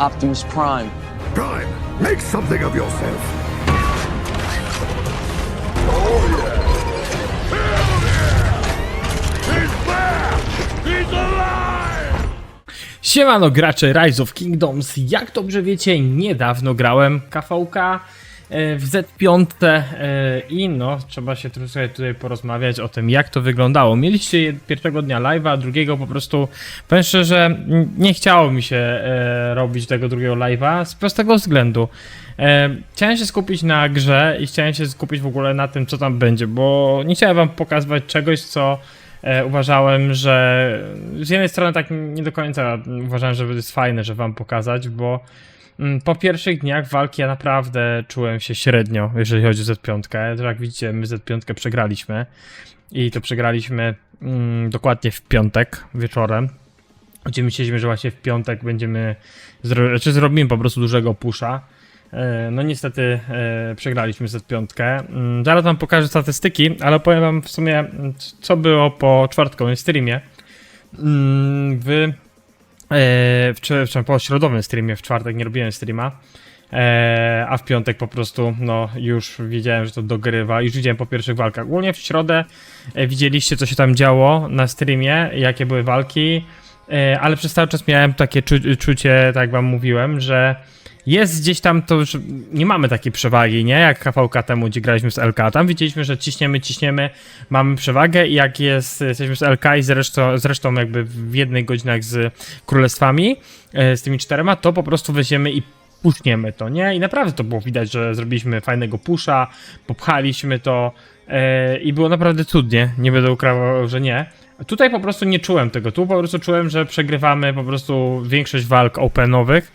Optimus Prime. Prime, make something of yourself. Siemano gracze Rise of Kingdoms, jak dobrze wiecie, niedawno grałem KVK w Z5 e, i no, trzeba się trochę tutaj porozmawiać o tym, jak to wyglądało. Mieliście pierwszego dnia live'a, drugiego po prostu, powiem szczerze, nie chciało mi się e, robić tego drugiego live'a z prostego względu. E, chciałem się skupić na grze i chciałem się skupić w ogóle na tym, co tam będzie, bo nie chciałem wam pokazywać czegoś, co e, uważałem, że z jednej strony tak nie do końca uważałem, że jest fajne, że wam pokazać, bo po pierwszych dniach walki ja naprawdę czułem się średnio, jeżeli chodzi o Z5. To jak widzicie, my Z5 przegraliśmy i to przegraliśmy mm, dokładnie w piątek wieczorem. Gdzie myśleliśmy, że właśnie w piątek będziemy, zro- czy zrobimy po prostu dużego pusza. E, No niestety e, przegraliśmy Z5. Mm, Zaraz wam pokażę statystyki, ale powiem wam w sumie, mm, co było po czwartkowym streamie. Mm, E, w, po środowym streamie, w czwartek nie robiłem streama. E, a w piątek po prostu, no już wiedziałem, że to dogrywa. Już widziałem po pierwszych walkach. Ogólnie w środę e, widzieliście, co się tam działo na streamie, jakie były walki, ale przez cały czas miałem takie czu czucie, tak wam mówiłem, że jest gdzieś tam to, że nie mamy takiej przewagi, nie? Jak KVK temu, gdzie graliśmy z LK. Tam widzieliśmy, że ciśniemy, ciśniemy, mamy przewagę i jak jest, jesteśmy z LK i zresztą, zresztą jakby w jednej godzinach z królestwami, e, z tymi czterema, to po prostu weźmiemy i puszniemy to, nie? I naprawdę to było widać, że zrobiliśmy fajnego pusza, popchaliśmy to e, i było naprawdę cudnie, nie będę ukrywał, że nie. Tutaj po prostu nie czułem tego, tu po prostu czułem, że przegrywamy po prostu większość walk openowych.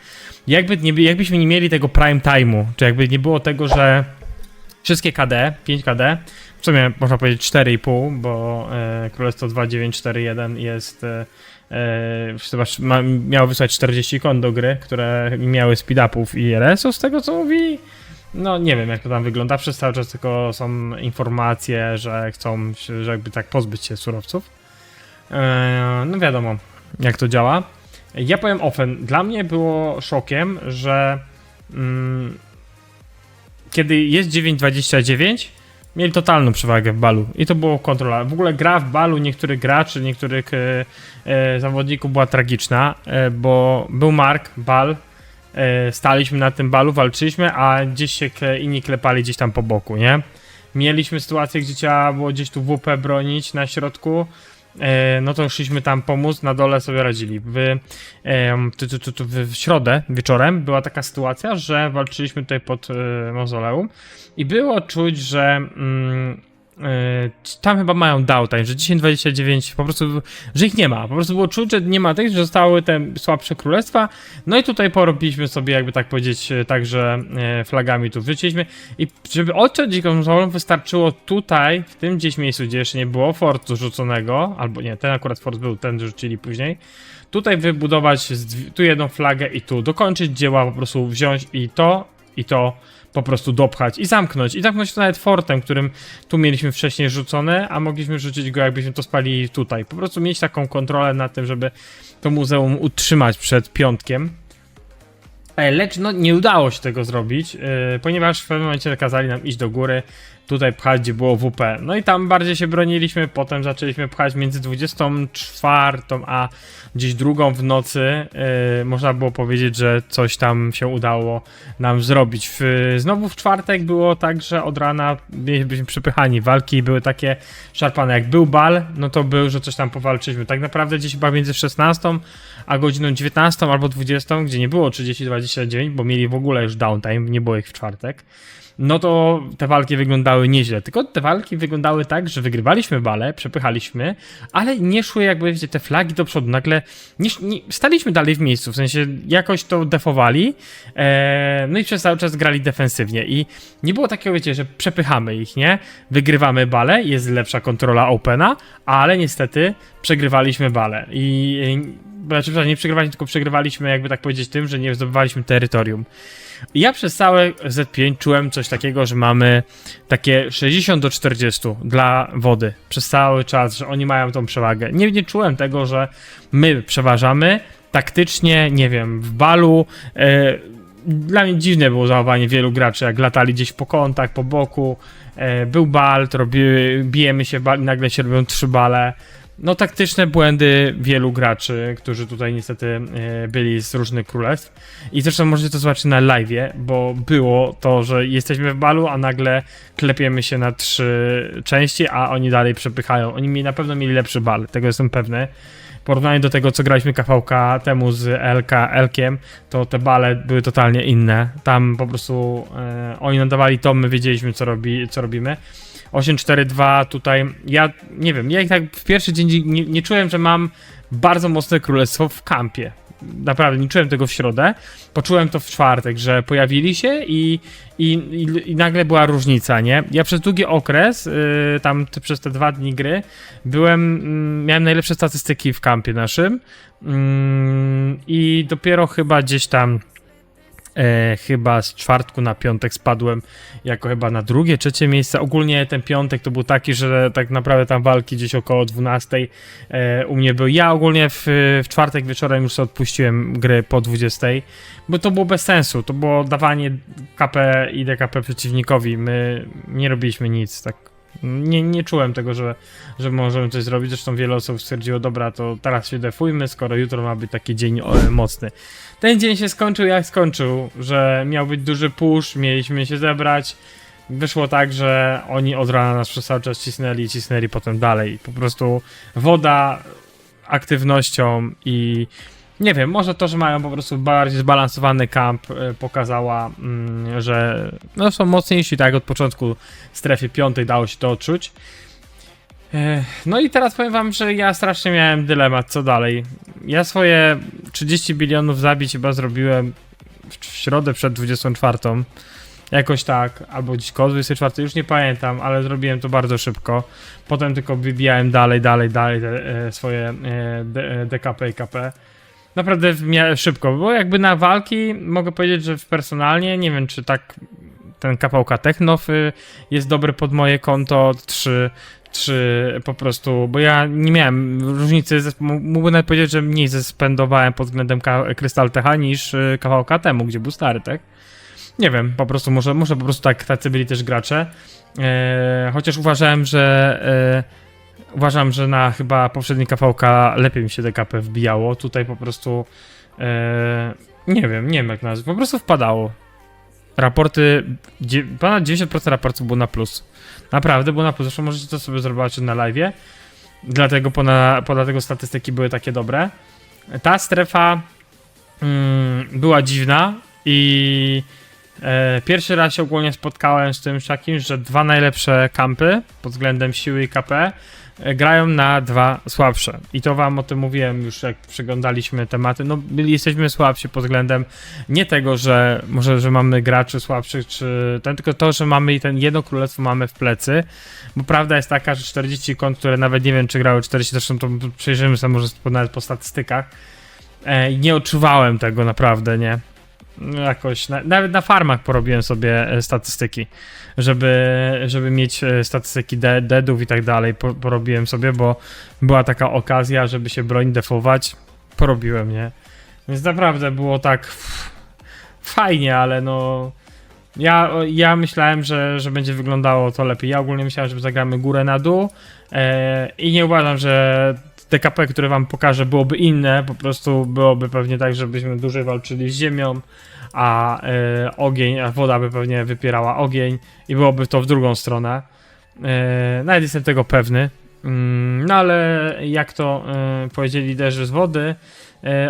Jakby nie, jakbyśmy nie mieli tego prime time'u, czy jakby nie było tego, że wszystkie KD, 5 KD, w sumie można powiedzieć 4,5, bo e, Królestwo 2941 jest e, e, sz- ma, miało wysłać 40 kon do gry, które miały speed-upów i RS-ów z tego co mówi. No nie wiem jak to tam wygląda, przez cały czas tylko są informacje, że chcą że jakby tak pozbyć się surowców. E, no wiadomo jak to działa. Ja powiem offen, dla mnie było szokiem, że mm, kiedy jest 9.29, mieli totalną przewagę w balu i to było kontrola. W ogóle gra w balu niektórych graczy, niektórych e, e, zawodników była tragiczna, e, bo był Mark, bal, e, staliśmy na tym balu, walczyliśmy, a gdzieś się kle, inni klepali gdzieś tam po boku, nie? Mieliśmy sytuację, gdzie trzeba było gdzieś tu WP bronić na środku, no to szliśmy tam pomóc, na dole sobie radzili. W, w środę wieczorem była taka sytuacja, że walczyliśmy tutaj pod e, mauzoleum i było czuć, że mm, e, tam chyba mają downtime, że 10-29 po prostu, że ich nie ma. Po prostu było czuć, że nie ma tych, że zostały te słabsze królestwa. No i tutaj porobiliśmy sobie, jakby tak powiedzieć, e, także e, flagami tu wrzuciliśmy. I żeby odciąć dziką mauzoleum wystarczyło tutaj, w tym gdzieś miejscu, gdzie jeszcze nie było fortu rzuconego, albo nie, ten akurat fort był, ten rzucili później. Tutaj wybudować tu jedną flagę i tu dokończyć dzieła, po prostu wziąć i to, i to po prostu dopchać i zamknąć. I zamknąć to nawet fortem, którym tu mieliśmy wcześniej rzucone, a mogliśmy rzucić go jakbyśmy to spali tutaj. Po prostu mieć taką kontrolę nad tym, żeby to muzeum utrzymać przed piątkiem. E, Lecz no, nie udało się tego zrobić, yy, ponieważ w pewnym momencie kazali nam iść do góry, tutaj pchać, gdzie było WP. No i tam bardziej się broniliśmy, potem zaczęliśmy pchać między 24 a gdzieś drugą w nocy. Yy, można było powiedzieć, że coś tam się udało nam zrobić. Znowu w czwartek było tak, że od rana byliśmy przepychani. Walki były takie szarpane. Jak był bal, no to był, że coś tam powalczyliśmy. Tak naprawdę gdzieś chyba między 16 a godziną 19 albo 20, gdzie nie było 30-29, bo mieli w ogóle już downtime, nie było ich w czwartek. No to te walki wyglądały nieźle. Tylko te walki wyglądały tak, że wygrywaliśmy bale, przepychaliśmy, ale nie szły jakby wiecie, te flagi do przodu. Nagle nie, nie, staliśmy dalej w miejscu, w sensie jakoś to defowali, e, no i przez cały czas grali defensywnie. I nie było takiego, wiecie, że przepychamy ich, nie? Wygrywamy bale, jest lepsza kontrola Opena, ale niestety przegrywaliśmy bale. I e, znaczy, nie przegrywaliśmy, tylko przegrywaliśmy, jakby tak powiedzieć, tym, że nie zdobywaliśmy terytorium. Ja przez całe Z5 czułem coś takiego, że mamy takie 60 do 40 dla wody przez cały czas, że oni mają tą przewagę. Nie, nie czułem tego, że my przeważamy, taktycznie, nie wiem, w balu. E, dla mnie dziwne było zachowanie wielu graczy, jak latali gdzieś po kątach, po boku. E, był bal, to robi, bijemy się, bal, nagle się robią trzy bale. No taktyczne błędy wielu graczy, którzy tutaj niestety e, byli z różnych królestw. I zresztą możecie to zobaczyć na live'ie, bo było to, że jesteśmy w balu, a nagle klepiemy się na trzy części, a oni dalej przepychają. Oni mieli, na pewno mieli lepszy bal, tego jestem pewny. W porównaniu do tego, co graliśmy KVK temu z LK, Elkiem, to te bale były totalnie inne. Tam po prostu e, oni nadawali to, my wiedzieliśmy, co, robi, co robimy. 8-4-2 tutaj, ja nie wiem, ja tak w pierwszy dzień nie, nie czułem, że mam bardzo mocne królestwo w kampie. Naprawdę, nie czułem tego w środę. Poczułem to w czwartek, że pojawili się i, i, i, i nagle była różnica, nie? Ja przez długi okres, yy, tam te, przez te dwa dni gry, byłem, mm, miałem najlepsze statystyki w kampie naszym mm, i dopiero chyba gdzieś tam e, chyba z czwartku na piątek spadłem jako chyba na drugie, trzecie miejsce. Ogólnie ten piątek to był taki, że tak naprawdę tam walki gdzieś około 12 e, u mnie były. Ja ogólnie w, w czwartek wieczorem już sobie odpuściłem gry po 20, bo to było bez sensu. To było dawanie KP i DKP przeciwnikowi. My nie robiliśmy nic, tak. Nie, nie czułem tego, że, że możemy coś zrobić. Zresztą wiele osób stwierdziło, dobra, to teraz się defujmy, skoro jutro ma być taki dzień o, mocny. Ten dzień się skończył jak skończył, że miał być duży push, mieliśmy się zebrać. Wyszło tak, że oni od rana nas przez cały czas cisnęli i cisnęli potem dalej. Po prostu woda aktywnością i nie wiem, może to, że mają po prostu bardziej zbalansowany kamp e, pokazała, mm, że no, są mocniejsi, tak od początku w strefie piątej dało się to odczuć. E, No i teraz powiem wam, że ja strasznie miałem dylemat, co dalej. Ja swoje 30 bilionów zabić chyba zrobiłem w środę przed 24. Jakoś tak, albo gdzieś koło 24, już nie pamiętam, ale zrobiłem to bardzo szybko. Potem tylko wybijałem dalej, dalej, dalej e, swoje DKP i KP. Naprawdę szybko, bo jakby na walki mogę powiedzieć, że personalnie, nie wiem czy tak ten KVK Technow jest dobry pod moje konto, czy, czy po prostu, bo ja nie miałem różnicy, mógłbym nawet powiedzieć, że mniej zespendowałem pod względem Krystal Techa niż y, KVK temu, gdzie był stary, tak? Nie wiem, po prostu może, może po prostu tak tacy byli też gracze. E, chociaż uważałem, że e, uważam, że na chyba poprzedniej KVK lepiej mi się DKP wbijało. Tutaj po prostu e, nie wiem, nie wiem jak nazwać, po prostu wpadało. Raporty, ponad 90% raportów było na plus. Naprawdę było na plus, zresztą możecie to sobie zobaczyć na live. Dlatego, pona, po- dlatego statystyki były takie dobre. Ta strefa mm, była dziwna i e, pierwszy raz się ogólnie spotkałem z tym takim, że dwa najlepsze kampy pod względem siły i KP grają na dwa słabsze. I to wam o tym mówiłem już jak przeglądaliśmy tematy. No byli, jesteśmy słabsi pod względem nie tego, że może, że mamy graczy słabszych, czy ten, tylko to, że mamy i ten jedno królestwo mamy w plecy. Bo prawda jest taka, że 40 kont, które nawet nie wiem, czy grały 40, zresztą to przejrzymy sobie może nawet po statystykach. E, nie odczuwałem tego naprawdę, nie. Jakoś, na, nawet na farmach porobiłem sobie e, statystyki, żeby, żeby mieć e, statystyki de, deadów i tak dalej, po, porobiłem sobie, bo była taka okazja, żeby się broń defować, porobiłem, nie. Więc naprawdę było tak fajnie, ale no... Ja, ja myślałem, że, że będzie wyglądało to lepiej. Ja ogólnie myślałem, że zagramy górę na dół e, i nie uważam, że TKP, które wam pokażę, byłoby inne. Po prostu byłoby pewnie tak, żebyśmy dłużej walczyli z ziemią, a e, ogień, a woda by pewnie wypierała ogień i byłoby to w drugą stronę. E, nawet jestem tego pewny. Mm, no ale jak to e, powiedzieli liderzy z wody,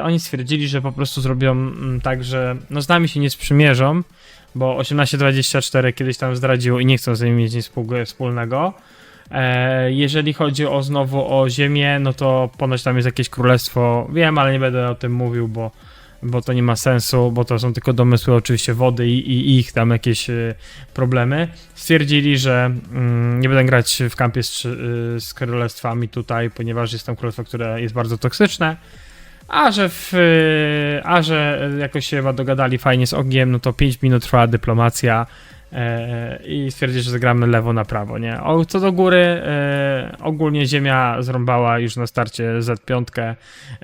oni stwierdzili, że po prostu zrobią mm, tak, że no z nami się nie sprzymierzą, bo 1824 kiedyś tam zdradziło i nie chcą z nimi mieć nic wspólnego. E, jeżeli chodzi o znowu o ziemię, no to ponoć tam jest jakieś królestwo. Wiem, ale nie będę o tym mówił, bo, bo to nie ma sensu, bo to są tylko domysły oczywiście wody i, i ich tam jakieś e, problemy. Stwierdzili, że mm, nie będę grać w kampie z, y, z królestwami tutaj, ponieważ jest tam królestwo, które jest bardzo toksyczne. A że, w, a że jakoś się chyba dogadali fajnie z ogniem, no to 5 minut trwała dyplomacja e, i stwierdzili, że zagramy lewo na prawo, nie? O, co do góry, e, ogólnie ziemia zrąbała już na starcie Z5.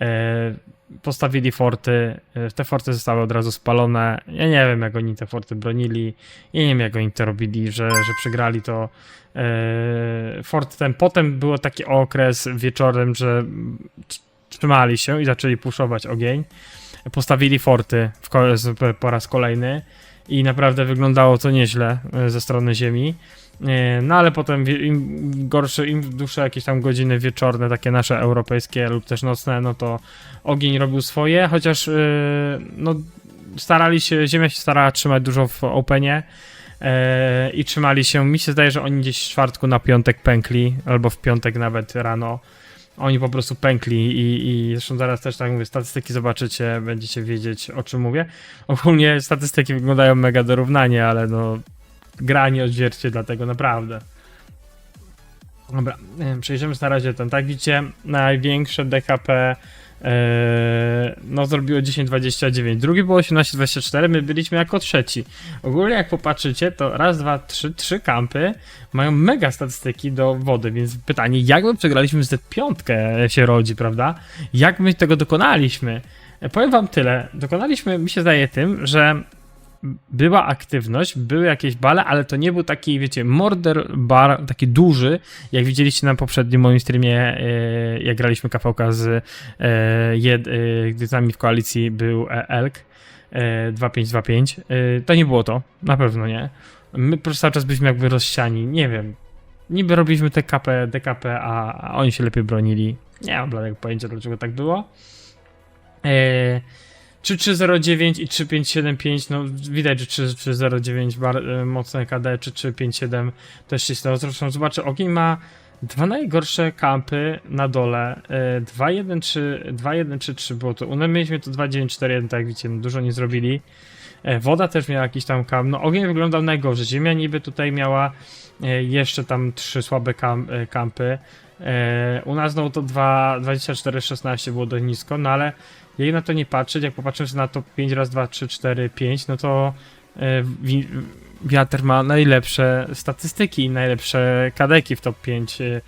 E, postawili forty, e, te forty zostały od razu spalone. Ja nie wiem, jak oni te forty bronili, ja nie wiem, jak oni to robili, że, że przegrali to. E, Fort ten, potem był taki okres wieczorem, że trzymali się i zaczęli puszować ogień. Postawili forty w po raz kolejny i naprawdę wyglądało to nieźle e, ze strony ziemi. E, No ale potem im gorsze, im dłuższe jakieś tam godziny wieczorne, takie nasze europejskie lub też nocne, no to ogień robił swoje, chociaż e, no starali się, ziemia się starała trzymać dużo w openie i trzymali się, mi się zdaje, że oni gdzieś w czwartku na piątek pękli, albo w piątek nawet rano. Oni po prostu pękli i, i zresztą zaraz też tak mówię, statystyki zobaczycie, będziecie wiedzieć o czym mówię. Ogólnie statystyki wyglądają mega dorównanie, ale no gra nie odzwierciedla tego naprawdę. Dobra, em, przejdziemy na razie ten. Tak widzicie, największe DKP e, no zrobiło 10,29. Drugi było 18,24, my byliśmy jako trzeci. Ogólnie jak popatrzycie, to raz, dwa, trzy, trzy kampy mają mega statystyki do wody, więc pytanie, jak my przegraliśmy z Z5 się rodzi, prawda? Jak my tego dokonaliśmy? Powiem wam tyle, dokonaliśmy, mi się zdaje tym, że była aktywność, były jakieś bale, ale to nie był taki, wiecie, morder bar, taki duży, jak widzieliście na poprzednim moim streamie, e, jak graliśmy KVK z, e, jed, e, gdy z nami w koalicji był Elk e, 2525. E, to nie było to, na pewno nie. My po prostu cały czas byliśmy jakby rozsiani, nie wiem. Niby robiliśmy TKP, DKP, a, a oni się lepiej bronili. Nie mam bladego pojęcia, dlaczego tak było. E, 3309 i 3575, no widać, że 3309 bar, y, mocne KD, czy 357 też się stało. Zresztą zobaczę, ogień ma dwa najgorsze kampy na dole. Y, 213, 2133 było to. U nas mieliśmy to 2941, tak jak widzicie, no dużo nie zrobili. E, Woda też miała jakiś tam kamp. No ogień wyglądał najgorzej. Ziemia niby tutaj miała e, jeszcze tam trzy słabe e, kampy. E, U nas znowu to 2, 24-16 było dość nisko, no ale jak na to nie patrzeć, jak popatrzymy sobie na to 5 raz 2, 3, 4, 5, no to e, wi- wiatr ma najlepsze statystyki, najlepsze kadeki w top 5. e,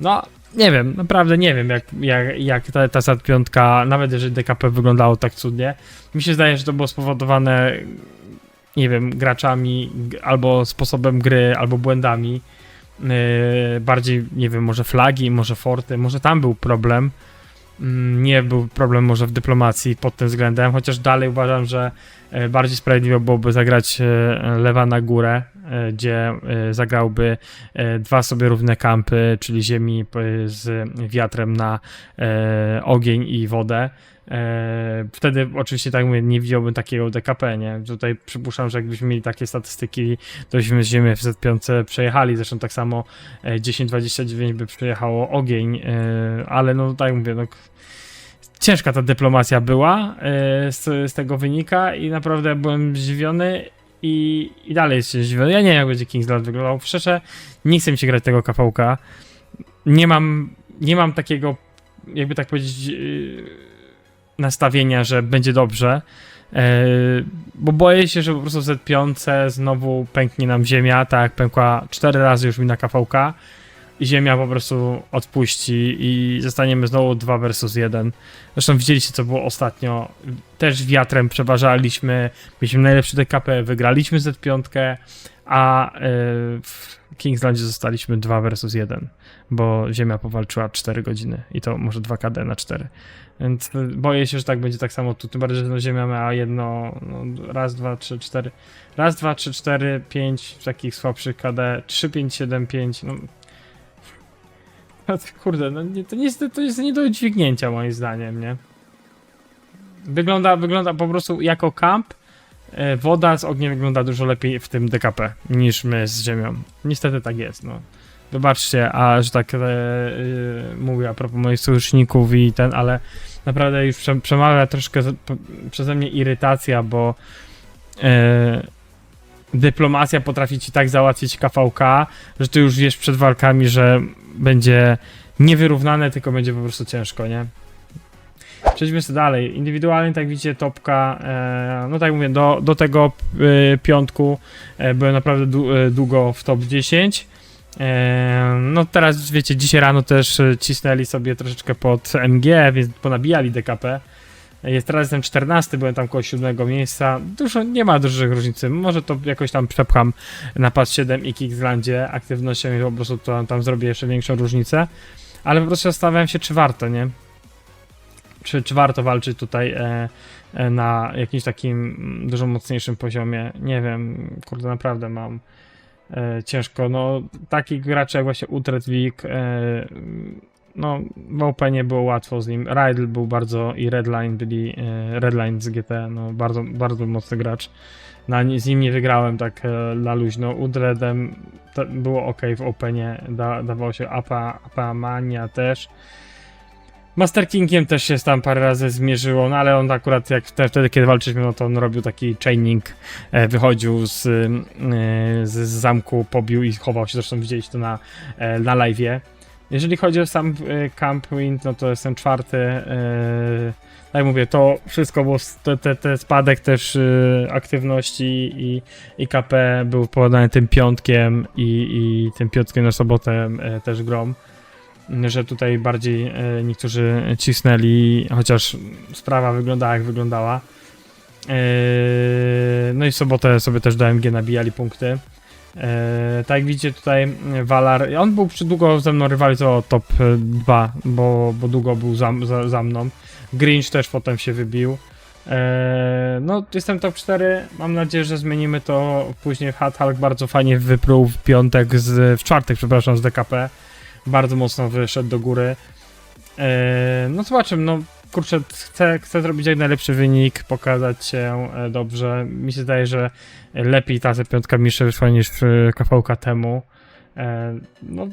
No, nie wiem, naprawdę nie wiem, jak, jak, jak ta, ta SAT piątka, nawet jeżeli DKP wyglądało tak cudnie. Mi się zdaje, że to było spowodowane, nie wiem, graczami, albo sposobem gry, albo błędami. Yy, bardziej, nie wiem, może flagi, może forty, może tam był problem. Mm, Nie był problem może w dyplomacji pod tym względem, chociaż dalej uważam, że bardziej sprawiedliwe byłoby zagrać e, lewa na górę, e, gdzie e, zagrałby e, dwa sobie równe kampy, czyli ziemi z wiatrem na e, ogień i wodę. E, Wtedy oczywiście tak mówię, nie widziałbym takiego DKP, nie? Tutaj przypuszczam, że jakbyśmy mieli takie statystyki, to byśmy z ziemi w Z5 przejechali, zresztą tak samo e, 10-29 by przejechało ogień, e, ale no tak mówię, no ciężka ta dyplomacja była, e, z, z tego wynika i naprawdę byłem zdziwiony i, i dalej jestem zdziwiony. Ja nie wiem jak będzie Kingsland wyglądał, szczerze nie chcę mi się grać tego kawałka, nie mam, nie mam takiego, jakby tak powiedzieć, e, nastawienia, że będzie dobrze. E, bo boję się, że po prostu w Z5 znowu pęknie nam ziemia, tak jak pękła 4 razy już mi na i ziemia po prostu odpuści i zostaniemy znowu 2 versus 1. Zresztą widzieliście co było ostatnio. Też wiatrem przeważaliśmy, mieliśmy najlepszy DKP, wygraliśmy Z5, a e, w Kingslandzie zostaliśmy 2 versus 1, bo ziemia powalczyła 4 godziny i to może 2 KD na 4. Więc y, boję się, że tak będzie tak samo tu. Tym bardziej, że no Ziemia miała jedno, no, raz, dwa, trzy, cztery. Raz, dwa, trzy, cztery, pięć takich słabszych KD. Trzy, pięć, siedem, pięć. No. Kurde, no nie, to, nie jest, to jest nie do udźwignięcia moim zdaniem, nie? Wygląda, wygląda po prostu jako kamp. e, Woda z ogniem wygląda dużo lepiej w tym DKP niż my z ziemią. Niestety tak jest, no. Wybaczcie, a że tak e, e, mówię a propos moich sojuszników i ten, ale naprawdę już prze, przemawia troszkę z- przeze mnie irytacja, bo e, dyplomacja potrafi ci tak załatwić KVK, że ty już wiesz przed walkami, że będzie niewyrównane, tylko będzie po prostu ciężko, nie? Przejdźmy sobie dalej. Indywidualnie, tak widzicie, topka, e, no tak mówię, do, do tego e, piątku e, byłem naprawdę dłu- długo w top 10. E, no teraz wiecie, dzisiaj rano też cisnęli sobie troszeczkę pod MG, więc ponabijali DKP. Jest teraz jestem 14, byłem tam koło 7 miejsca. Dużo, nie ma dużych różnicy. Może to jakoś tam przepcham na PAS 7 i Kickslandzie aktywnością i po prostu to, tam zrobię jeszcze większą różnicę. Ale po prostu zastanawiałem się, czy warto, nie? Czy, czy warto walczyć tutaj e, e, na jakimś takim dużo mocniejszym poziomie? Nie wiem, kurde, naprawdę mam e, ciężko. No, takich graczy jak właśnie Utrecht e, no, w Openie było łatwo z nim. Rydl był bardzo i Redline byli, e, Redline z GT, no, bardzo, bardzo mocny gracz. Na, z nim nie wygrałem tak e, na luźno. Udredem było ok w Openie, da, dawało się Apa, Apa Mania też. Master Kingiem też się tam parę razy zmierzyło, no ale on akurat jak te, wtedy, kiedy walczyliśmy, no to on robił taki chaining, e, wychodził z, e, z zamku, pobił i chował się, zresztą widzieliście to na, e, na live'ie. Jeżeli chodzi o sam e, Camp Wind, no to jestem czwarty. E, tak mówię, to wszystko było, te, te, te spadek też e, aktywności i, i KP był powodowany tym piątkiem i, i tym piątkiem na sobotę też grom. Że tutaj bardziej niektórzy cisnęli, chociaż sprawa wyglądała jak wyglądała. No i w sobotę sobie też do MG nabijali punkty. E, tak jak widzicie tutaj e, Valar, on był przy długo ze mną rywalizował top 2, bo, bo długo był za, za, za mną. Grinch też potem się wybił. E, no, jestem top 4. Mam nadzieję, że zmienimy to później. Hat Hulk bardzo fajnie wyprół w piątek, z, w czwartek, przepraszam, z DKP. Bardzo mocno wyszedł do góry. E, no, zobaczymy. No, kurczę, chcę, chcę zrobić jak najlepszy wynik, pokazać się e, dobrze. Mi się zdaje, że lepiej ta piątka Miszy wyszła niż w KVK temu. E, no.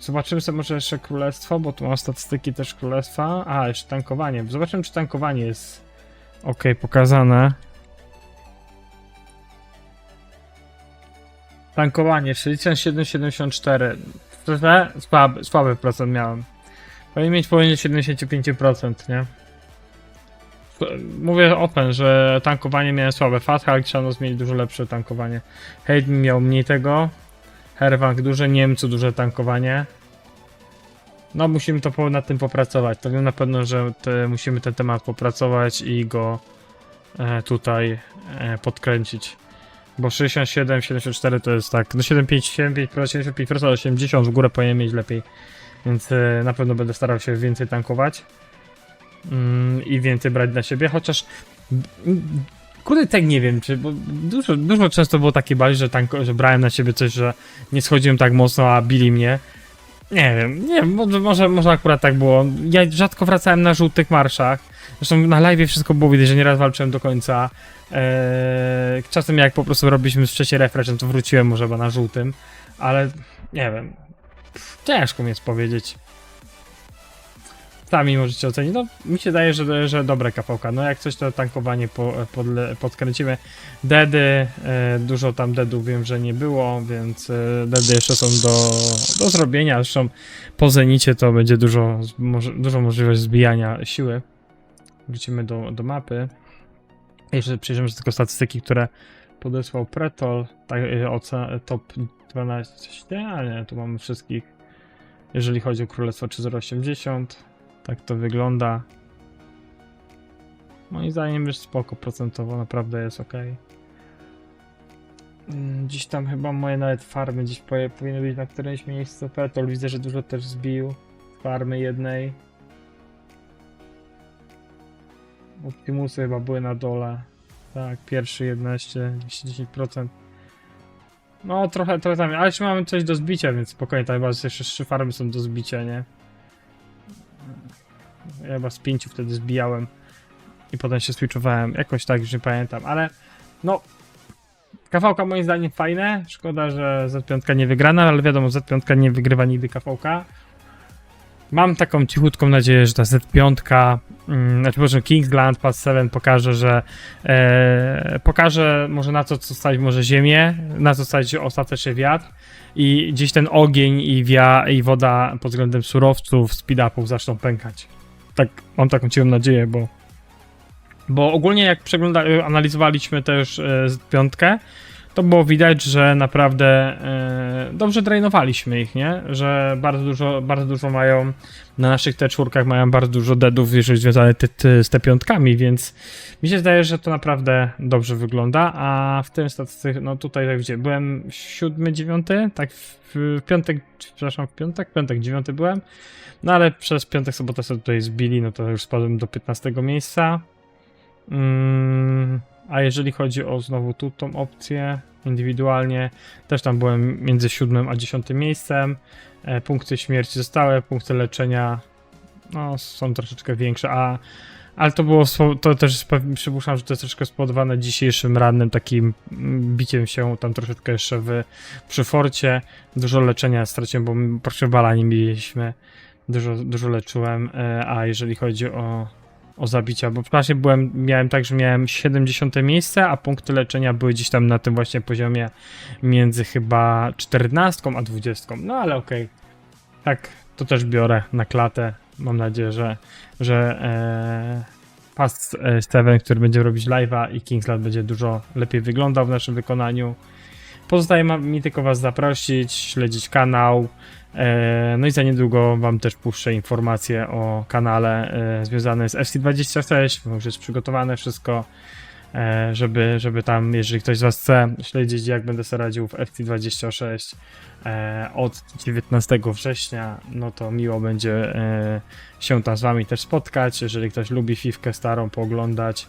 Zobaczymy sobie może jeszcze królestwo, bo tu mam statystyki też królestwa. A, jeszcze tankowanie. Zobaczymy, czy tankowanie jest ok pokazane. Tankowanie 67,74. Szczerze, słaby, słaby procent miałem. Powinien mieć poniżej 75%, nie? Mówię open, że tankowanie miałem słabe. Fathal trzeba zmienić dużo lepsze tankowanie. Hayden miał mniej tego. Herwang duże, Niemcu duże tankowanie. No musimy to nad tym popracować. To wiem na pewno, że te, musimy ten temat popracować i go e, tutaj e, podkręcić. Bo 67, 74 to jest tak, no 75, 75%, 75%, 80 w górę powinien mieć lepiej. Więc e, na pewno będę starał się więcej tankować mm, i więcej brać na siebie, chociaż kurde tak nie wiem, czy bo dużo, dużo często było takie bali, że, tanko, że brałem na siebie coś, że nie schodziłem tak mocno, a bili mnie. Nie wiem, nie może, może, może akurat tak było. Ja rzadko wracałem na żółtych marszach. Zresztą na live wszystko było widać, że nieraz walczyłem do końca. Eee, czasem jak po prostu robiliśmy trzeci refresh, no to wróciłem może chyba na żółtym, ale nie wiem. Ciężko mi jest powiedzieć. Sami możecie ocenić. No, mi się daje, że, że dobre kawałka. No, jak coś to tankowanie po, podkręcimy. Dedy, e, dużo tam dedów wiem, że nie było, więc e, dedy jeszcze są do, do zrobienia. Zresztą po zenicie to będzie dużo, dużo możliwość zbijania siły. Wrócimy do, do mapy. Jeszcze przyjrzymy się tylko statystyki, które podesłał Pretol. Tak, e, top 12. Nie, ale nie, tu mamy wszystkich. Jeżeli chodzi o Królestwo 3080, tak to wygląda. Moim zdaniem jest spoko procentowo, naprawdę jest ok. Mm, Gdzieś tam chyba moje nawet farmy gdzieś powinny być na którymś miejscu. Petol widzę, że dużo też zbił. Farmy jednej. Optimusy chyba były na dole. Tak, pierwszy 11, 210%. No, trochę, trochę tam, ale jeszcze mamy coś do zbicia, więc spokojnie, tam chyba jeszcze trzy farmy są do zbicia, nie? Ja chyba z pięciu wtedy zbijałem. I potem się switchowałem, jakoś tak, już nie pamiętam, ale no, kawałka moim zdaniem fajne, szkoda, że Z5 nie wygrana, ale wiadomo, Z5 nie wygrywa nigdy kawałka. Mam taką cichutką nadzieję, że ta Z5, mm, znaczy może Kingsland Pass 7 pokaże, że e, pokaże może na co, stać może ziemię, na co stać ostatecznie wiatr i gdzieś ten ogień i, wia, i woda pod względem surowców, speed-upów zaczną pękać. Tak, mam taką cichą nadzieję, bo bo ogólnie jak przegląda, analizowaliśmy też e, piątkę, to było widać, że naprawdę e, dobrze drainowaliśmy ich, nie? Że bardzo dużo, bardzo dużo mają, na naszych T4 mają bardzo dużo deadów, jeżeli związane te, te, z T5, więc mi się zdaje, że to naprawdę dobrze wygląda, a w tym statystyk, no tutaj tak gdzie, byłem siódmy, dziewiąty, tak w, w piątek, przepraszam, w piątek, piątek, dziewiąty byłem, no ale przez piątek, sobotę sobie tutaj zbili, no to już spadłem do 15 miejsca. Mm, a jeżeli chodzi o znowu tu tą opcję indywidualnie, też tam byłem między siódmym a dziesiątym miejscem. E, punkty śmierci zostały, punkty leczenia no, są troszeczkę większe, a ale to było, to też przypuszczam, że to jest troszkę spowodowane dzisiejszym rannym takim mm, biciem się tam troszeczkę jeszcze w, przy forcie. Dużo leczenia straciłem, bo proszę bala nie mieliśmy. Dużo, dużo leczyłem, e, a jeżeli chodzi o, o zabicia, bo w klasie byłem, miałem tak, że miałem 70 miejsce, a punkty leczenia były gdzieś tam na tym właśnie poziomie między chyba 14 a 20. No ale okej. Tak, to też biorę na klatę. Mam nadzieję, że, że e, Past 7, który będzie robić live'a i Kingsland będzie dużo lepiej wyglądał w naszym wykonaniu. Pozostaje mi tylko Was zaprosić, śledzić kanał. E, no i za niedługo Wam też puszczę informacje o kanale e, związane z FC26. Już jest przygotowane wszystko, e, żeby, żeby tam, jeżeli ktoś z Was chce śledzić, jak będę sobie radził w FC26 e, od 19 września, no to miło będzie się tam z Wami też spotkać. Jeżeli ktoś lubi Fifkę starą pooglądać,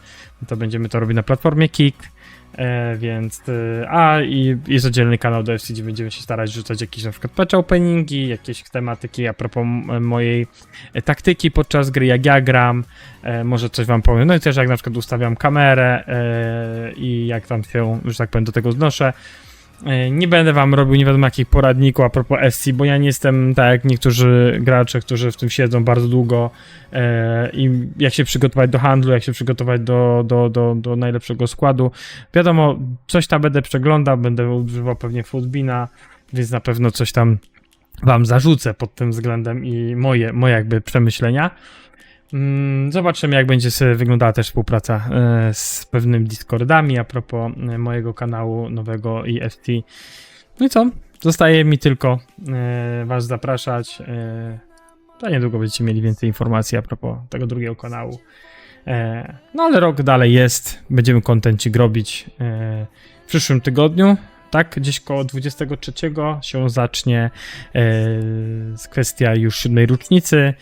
to będziemy to robić na platformie Kik. E, więc, e, a i jest oddzielny kanał do gdzie będziemy się starać rzucać jakieś na przykład patch openingi, jakieś tematyki a propos mojej e, taktyki podczas gry, jak ja gram, e, może coś wam powiem, no i też jak na przykład ustawiam kamerę e, i jak tam się, że tak powiem, do tego znoszę. E, Nie będę wam robił nie wiadomo jakich poradników a propos FC, bo ja nie jestem tak jak niektórzy gracze, którzy w tym siedzą bardzo długo e, i jak się przygotować do handlu, jak się przygotować do, do, do, do najlepszego składu. Wiadomo, coś tam będę przeglądał, będę używał pewnie Foodbina, więc na pewno coś tam wam zarzucę pod tym względem i moje, moje jakby przemyślenia. Mm, Zobaczymy, jak będzie wyglądała też współpraca e, z pewnymi Discordami a propos e, mojego kanału nowego i FT. No i co? Zostaje mi tylko e, Was zapraszać. Za niedługo będziecie mieli więcej informacji a propos tego drugiego kanału. No ale rok dalej jest. Będziemy kontencik robić w przyszłym tygodniu. Tak, gdzieś koło 23 się zacznie kwestia już siódmej rocznicy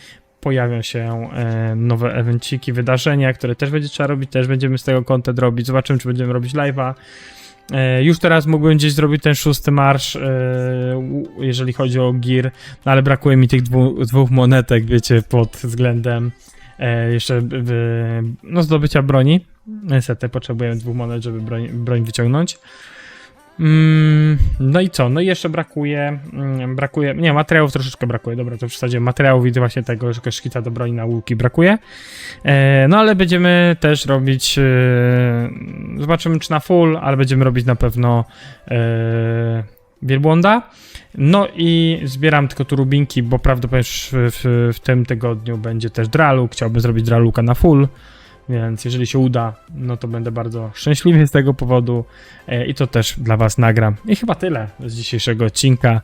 pojawią się e, nowe evenciki, wydarzenia, które też będzie trzeba robić, też będziemy z tego content robić. Zobaczymy, czy będziemy robić live'a. E, już teraz mógłbym gdzieś zrobić ten szósty marsz, e, jeżeli chodzi o gear, no ale brakuje mi tych dwóch monetek, wiecie, pod względem jeszcze no, zdobycia broni. Niestety potrzebujemy dwóch monet, żeby broń, broń wyciągnąć. Mm, no i co? No i jeszcze brakuje, mm, brakuje, nie, materiałów troszeczkę brakuje, dobra, to w zasadzie materiałów i właśnie tego, że szkica do broni na łuki brakuje. E, no ale będziemy też robić, e, zobaczymy czy na full, ale będziemy robić na pewno e, wielbłąda. No i zbieram tylko tu rubinki, bo prawdopodobnie w, w, w tym tygodniu będzie też dralu, chciałbym zrobić draluka na full. Więc jeżeli się uda, no to będę bardzo szczęśliwy z tego powodu e, i to też dla Was nagram. I chyba tyle z dzisiejszego odcinka.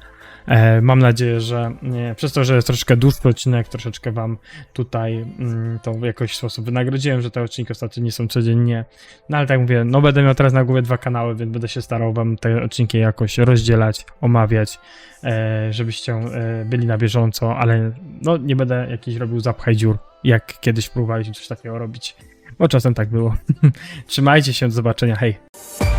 E, mam nadzieję, że nie, przez to, że jest troszeczkę dłuższy odcinek, troszeczkę Wam tutaj mm, to w jakiś sposób wynagrodziłem, że te odcinki ostatnio nie są codziennie. No ale tak mówię, no będę miał teraz na głowie dwa kanały, więc będę się starał Wam te odcinki jakoś rozdzielać, omawiać, e, żebyście e, byli na bieżąco, ale no nie będę jakiś robił zapchaj dziur, jak kiedyś próbowaliśmy coś takiego robić. Bo czasem tak było. Trzymajcie się, do zobaczenia, hej.